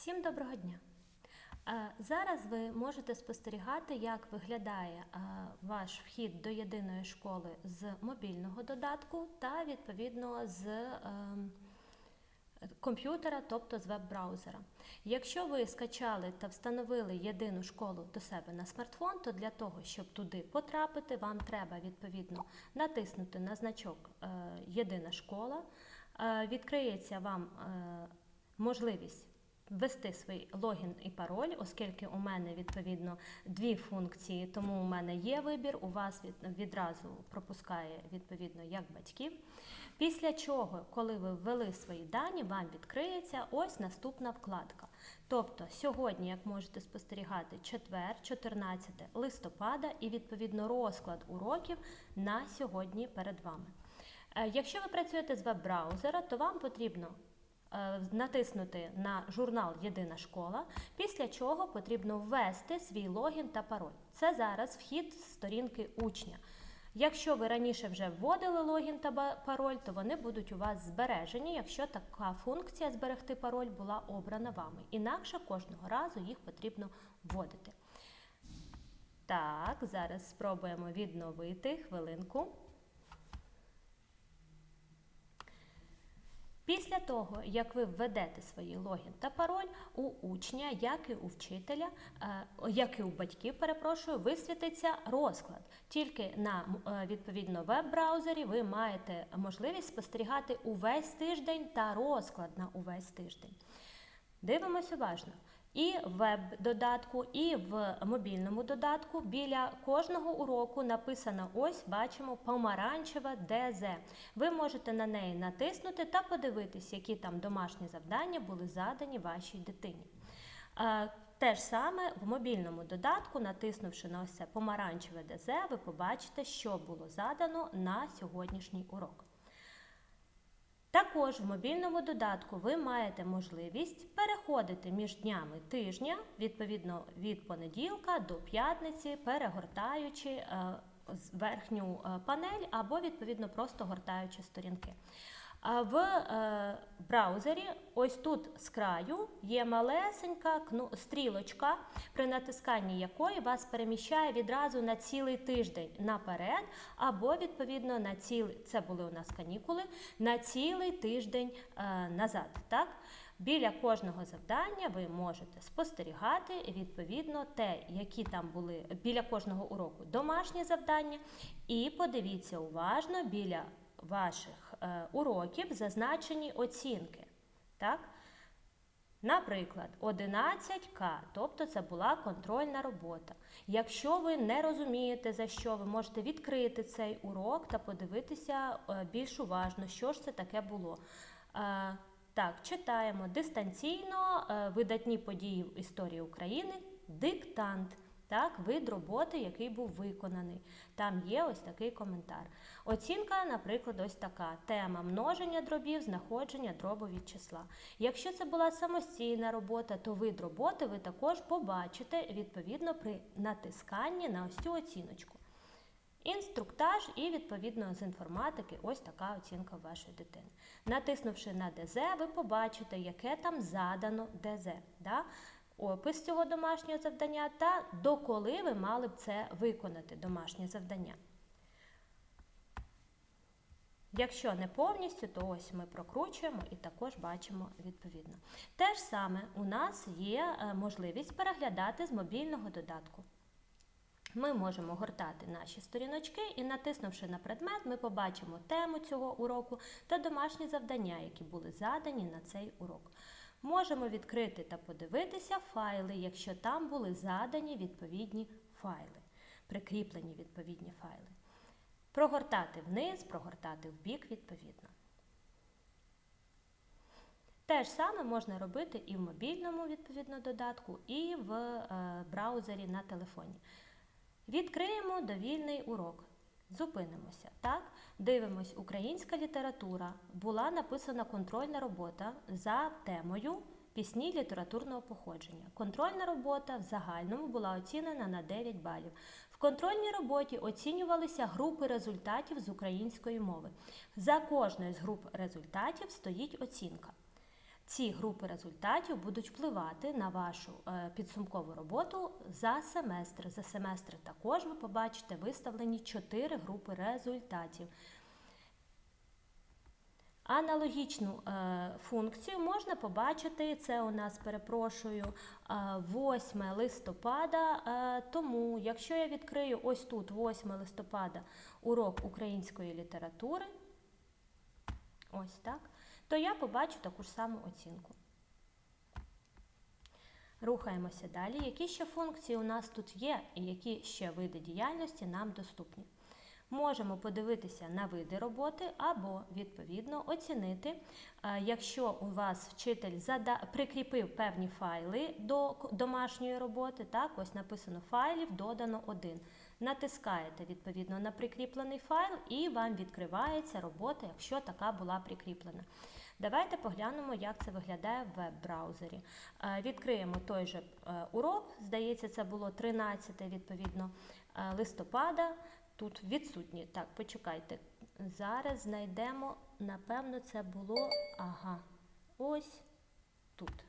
Всім доброго дня! Е, Зараз ви можете спостерігати, як виглядає е, ваш вхід до єдиної школи з мобільного додатку та відповідно з ем, комп'ютера, тобто з веб-браузера. Якщо ви скачали та встановили єдину школу до себе на смартфон, то для того, щоб туди потрапити, вам треба відповідно натиснути на значок е, Єдина школа. Відкриється вам можливість ввести свій логін і пароль, оскільки у мене відповідно дві функції, тому у мене є вибір, у вас від, відразу пропускає відповідно як батьків. Після чого, коли ви ввели свої дані, вам відкриється ось наступна вкладка. Тобто сьогодні, як можете спостерігати, четвер, 14 листопада і відповідно розклад уроків на сьогодні перед вами. Е, Якщо ви працюєте з веб-браузера, то вам потрібно натиснути на журнал Єдина школа, після чого потрібно ввести свій логін та пароль. Це зараз вхід з сторінки учня. Якщо ви раніше вже вводили логін та пароль, то вони будуть у вас збережені, якщо така функція зберегти пароль була обрана вами. Інакше кожного разу їх потрібно вводити. Так, зараз спробуємо відновити хвилинку. Після того, як ви введете свої логін та пароль, у учня, як і у вчителя, е, як і у батьків, перепрошую, висвітиться розклад. Тільки на е, відповідно веб-браузері ви маєте можливість спостерігати увесь тиждень та розклад на увесь тиждень. Дивимося уважно. І в веб-додатку, і в мобільному додатку біля кожного уроку написано ось бачимо помаранчева ДЗ. Ви можете на неї натиснути та подивитись, які там домашні завдання були задані вашій дитині. Е, Те ж саме в мобільному додатку, натиснувши на ось це помаранчеве ДЗ, ви побачите, що було задано на сьогоднішній урок. Також в мобільному додатку ви маєте можливість переходити між днями тижня, відповідно від понеділка до п'ятниці, перегортаючи е, верхню е, панель або відповідно просто гортаючи сторінки. В е, браузері, ось тут з краю, є малесенька стрілочка, при натисканні якої вас переміщає відразу на цілий тиждень наперед, або відповідно на цілий, це були у нас канікули, на цілий тиждень е, назад. Так? Біля кожного завдання ви можете спостерігати відповідно те, які там були біля кожного уроку домашні завдання, і подивіться уважно біля ваших е, уроків зазначені оцінки. Так? Наприклад, 11К, тобто це була контрольна робота. Якщо ви не розумієте, за що, ви можете відкрити цей урок та подивитися е, більш уважно, що ж це таке було. Е, Так, читаємо дистанційно видатні події в історії України, диктант. Так, вид роботи, який був виконаний. Там є ось такий коментар. Оцінка, наприклад, ось така: тема множення дробів, знаходження дробу від числа. Якщо це була самостійна робота, то вид роботи ви також побачите відповідно при натисканні на ось цю оціночку. Інструктаж і відповідно з інформатики ось така оцінка вашої дитини. Натиснувши на ДЗ, ви побачите, яке там задано ДЗ. Да? Опис цього домашнього завдання та доколи ви мали б це виконати домашнє завдання. Якщо не повністю, то ось ми прокручуємо і також бачимо відповідно. Те ж саме у нас є е, можливість переглядати з мобільного додатку. Ми можемо гортати наші сторіночки і, натиснувши на предмет, ми побачимо тему цього уроку та домашні завдання, які були задані на цей урок. Можемо відкрити та подивитися файли, якщо там були задані відповідні файли, прикріплені відповідні файли. Прогортати вниз, прогортати в бік відповідно. Те ж саме можна робити і в мобільному відповідно додатку, і в е, браузері на телефоні. Відкриємо довільний урок. Зупинимося. Так? Дивимось, українська література. Була написана контрольна робота за темою пісні літературного походження. Контрольна робота в загальному була оцінена на 9 балів. В контрольній роботі оцінювалися групи результатів з української мови. За кожною з груп результатів стоїть оцінка. Ці групи результатів будуть впливати на вашу е, підсумкову роботу за семестр. За семестр також ви побачите виставлені 4 групи результатів. Аналогічну е, функцію можна побачити, це у нас, перепрошую, е, 8 листопада. Е, тому, якщо я відкрию ось тут 8 листопада урок української літератури, ось так, то я побачу таку ж саму оцінку. Рухаємося далі. Які ще функції у нас тут є, і які ще види діяльності нам доступні? Можемо подивитися на види роботи або, відповідно, оцінити, е, якщо у вас вчитель зада... прикріпив певні файли до домашньої роботи, так, ось написано файлів, додано один. Натискаєте відповідно на прикріплений файл і вам відкривається робота, якщо така була прикріплена. Давайте поглянемо, як це виглядає в веб-браузері. Е, Відкриємо той же е, урок. Здається, це було 13 відповідно е, листопада. Тут відсутні. Так, почекайте. Зараз знайдемо, напевно, це було. Ага. Ось тут.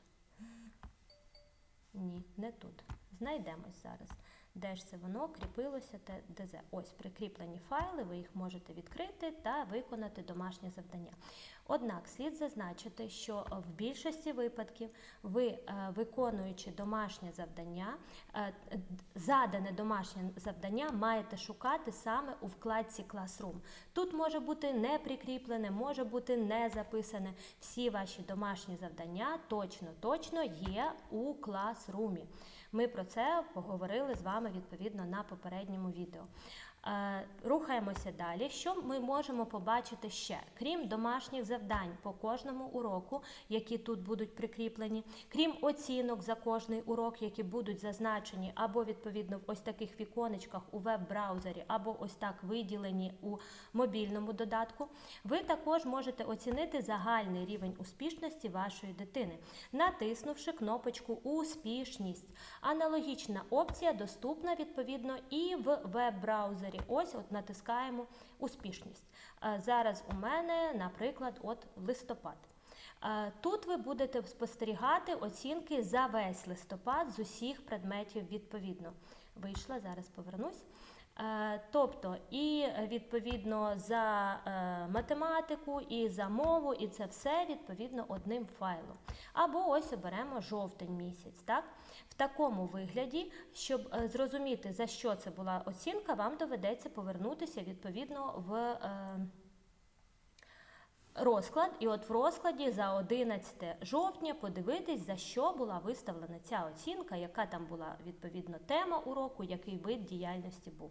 Ні, не тут. Знайдемось зараз. Де ж це воно кріпилося та ДЗ. Ось прикріплені файли, ви їх можете відкрити та виконати домашнє завдання. Однак слід зазначити, що в більшості випадків ви, е, виконуючи домашнє завдання, е, задане домашнє завдання маєте шукати саме у вкладці Classroom. Тут може бути не прикріплене, може бути не записане. Всі ваші домашні завдання точно точно є у Classroom. Ми про це поговорили з вами відповідно на попередньому відео. Е, Рухаємося далі. Що ми можемо побачити ще? Крім домашніх завдань по кожному уроку, які тут будуть прикріплені, крім оцінок за кожний урок, які будуть зазначені або відповідно в ось таких віконечках у веб-браузері, або ось так виділені у мобільному додатку, ви також можете оцінити загальний рівень успішності вашої дитини, натиснувши кнопочку Успішність. Аналогічна опція доступна відповідно і в веб-браузері. Ось от натискаємо успішність. Е, Зараз у мене, наприклад, от листопад. Е, Тут ви будете спостерігати оцінки за весь листопад з усіх предметів відповідно. Вийшла, зараз повернусь. Е, Тобто і е, відповідно за е, математику, і за мову, і це все відповідно одним файлом. Або ось оберемо жовтень місяць. Так? В такому вигляді, щоб зрозуміти, за що це була оцінка, вам доведеться повернутися відповідно в. Розклад, і от в розкладі за 11 жовтня подивитись, за що була виставлена ця оцінка, яка там була відповідно тема уроку, який вид діяльності був.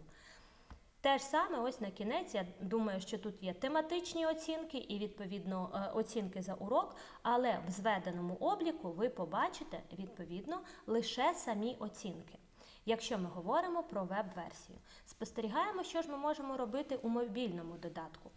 Те ж саме, ось на кінець, я думаю, що тут є тематичні оцінки і відповідно е, оцінки за урок, але в зведеному обліку ви побачите відповідно лише самі оцінки. Якщо ми говоримо про веб-версію, спостерігаємо, що ж ми можемо робити у мобільному додатку.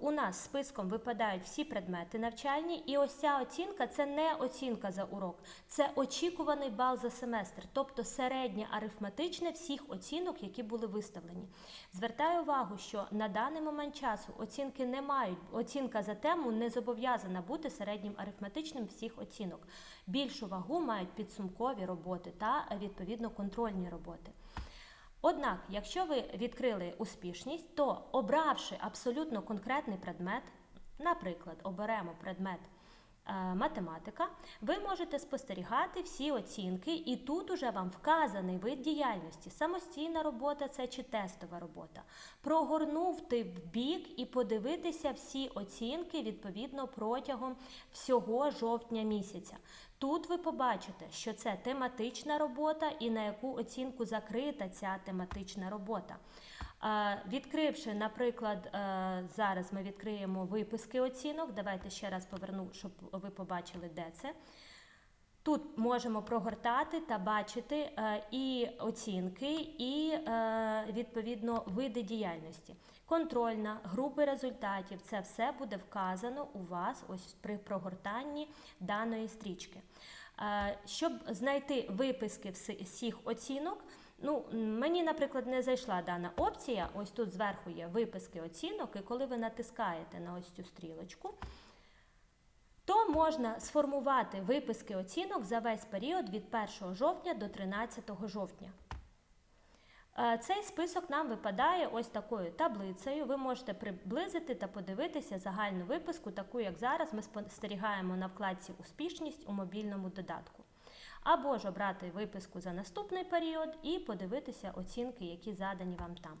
У нас списком випадають всі предмети навчальні, і ось ця оцінка це не оцінка за урок, це очікуваний бал за семестр, тобто середнє арифметичне всіх оцінок, які були виставлені. Звертаю увагу, що на даний момент часу оцінки не мають, оцінка за тему не зобов'язана бути середнім арифметичним всіх оцінок. Більшу вагу мають підсумкові роботи та відповідно контрольні роботи. Однак, якщо ви відкрили успішність, то обравши абсолютно конкретний предмет, наприклад, оберемо предмет математика, ви можете спостерігати всі оцінки, і тут уже вам вказаний вид діяльності, самостійна робота це чи тестова робота. Прогорнути в бік і подивитися всі оцінки відповідно протягом всього жовтня місяця. Тут ви побачите, що це тематична робота і на яку оцінку закрита ця тематична робота. Відкривши, наприклад, е, зараз ми відкриємо виписки оцінок. Давайте ще раз поверну, щоб ви побачили, де це. Тут можемо прогортати та бачити е, і оцінки, і е, відповідно види діяльності. Контрольна, групи результатів це все буде вказано у вас ось при прогортанні даної стрічки. Щоб знайти виписки всіх оцінок, ну мені, наприклад, не зайшла дана опція. Ось тут зверху є виписки оцінок, і коли ви натискаєте на ось цю стрілочку, то можна сформувати виписки оцінок за весь період від 1 жовтня до 13 жовтня. Е, Цей список нам випадає ось такою таблицею. Ви можете приблизити та подивитися загальну виписку, таку як зараз ми спостерігаємо на вкладці Успішність у мобільному додатку. Або ж обрати виписку за наступний період і подивитися оцінки, які задані вам там.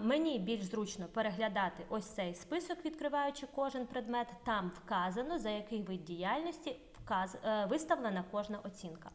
Мені більш зручно переглядати ось цей список, відкриваючи кожен предмет. Там вказано, за який вид діяльності вказ... е, виставлена кожна оцінка.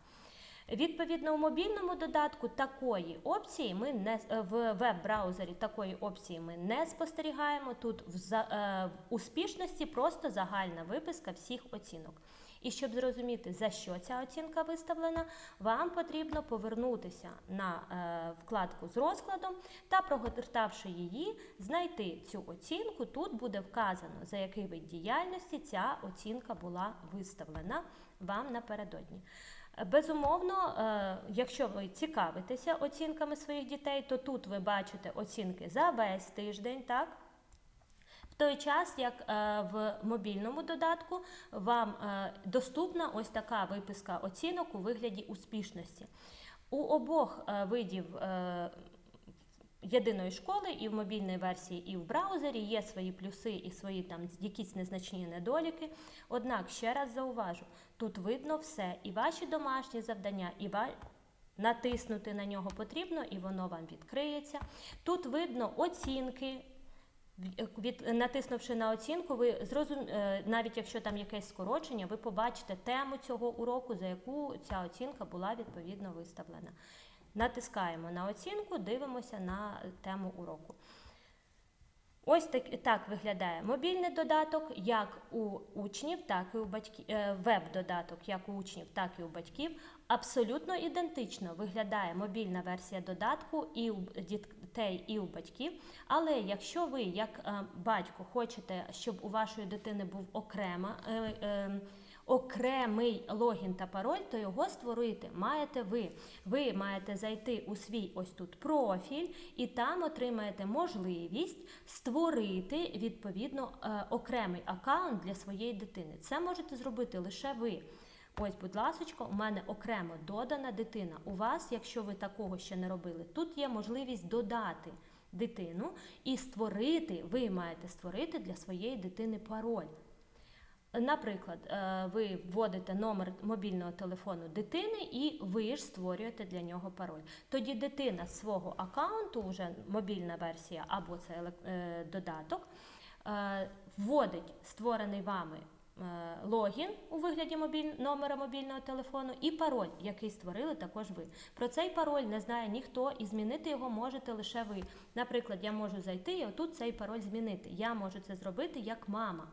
Відповідно, у мобільному додатку такої опції ми не е, в веб-браузері такої опції ми не спостерігаємо. Тут в, за, е, в успішності просто загальна виписка всіх оцінок. І щоб зрозуміти, за що ця оцінка виставлена, вам потрібно повернутися на е, вкладку з розкладом та, прогортавши її, знайти цю оцінку. Тут буде вказано, за який вид діяльності ця оцінка була виставлена вам напередодні. Безумовно, е, якщо ви цікавитеся оцінками своїх дітей, то тут ви бачите оцінки за весь тиждень, так? Той час, як е, в мобільному додатку, вам е, доступна ось така виписка оцінок у вигляді успішності. У обох е, видів єдиної школи і в мобільній версії, і в браузері є свої плюси і свої там якісь незначні недоліки. Однак, ще раз зауважу, тут видно все, і ваші домашні завдання, і ва... натиснути на нього потрібно, і воно вам відкриється. Тут видно оцінки. Від, натиснувши на оцінку, ви зрозум... е, навіть якщо там якесь скорочення, ви побачите тему цього уроку, за яку ця оцінка була відповідно виставлена. Натискаємо на оцінку, дивимося на тему уроку. Ось так, так виглядає мобільний додаток, як у учнів, так і у батьків, веб-додаток, як у учнів, так і у батьків. Абсолютно ідентично виглядає мобільна версія додатку і у дітей, і у батьків. Але якщо ви, як е, батько, хочете, щоб у вашої дитини був окрема. Окремий логін та пароль, то його створити маєте ви. Ви маєте зайти у свій ось тут профіль, і там отримаєте можливість створити відповідно е, окремий аккаунт для своєї дитини. Це можете зробити лише ви. Ось, будь ласочка, у мене окремо додана дитина. У вас, якщо ви такого ще не робили, тут є можливість додати дитину і створити, ви маєте створити для своєї дитини пароль. Наприклад, е, ви вводите номер мобільного телефону дитини і ви ж створюєте для нього пароль. Тоді дитина з свого аккаунту, вже мобільна версія або це е, додаток, е, вводить створений вами логін у вигляді мобіль... номера мобільного телефону і пароль, який створили також ви. Про цей пароль не знає ніхто, і змінити його можете лише ви. Наприклад, я можу зайти і отут цей пароль змінити. Я можу це зробити як мама.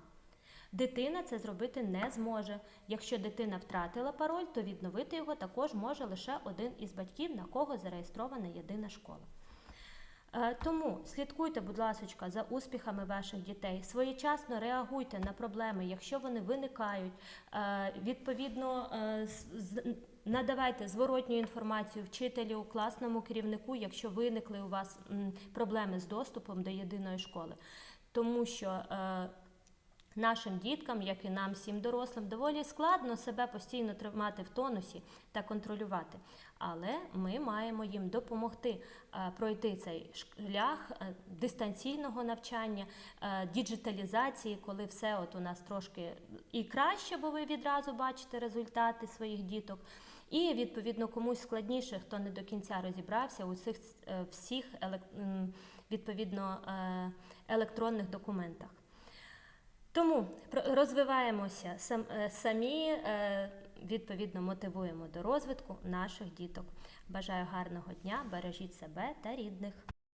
Дитина це зробити не зможе. Якщо дитина втратила пароль, то відновити його також може лише один із батьків, на кого зареєстрована єдина школа. Е, тому слідкуйте, будь ласка, за успіхами ваших дітей, своєчасно реагуйте на проблеми, якщо вони виникають. Е, відповідно, е, надавайте зворотню інформацію вчителю, класному керівнику, якщо виникли у вас проблеми з доступом до єдиної школи. Тому що Нашим діткам, як і нам, всім дорослим, доволі складно себе постійно тримати в тонусі та контролювати. Але ми маємо їм допомогти е, пройти цей шлях е, дистанційного навчання, е, діджиталізації, коли все от у нас трошки і краще, бо ви відразу бачите результати своїх діток. І відповідно комусь складніше, хто не до кінця розібрався у цих всіх відповідно електронних документах. Тому розвиваємося сам самі, е, відповідно мотивуємо до розвитку наших діток. Бажаю гарного дня, бережіть себе та рідних.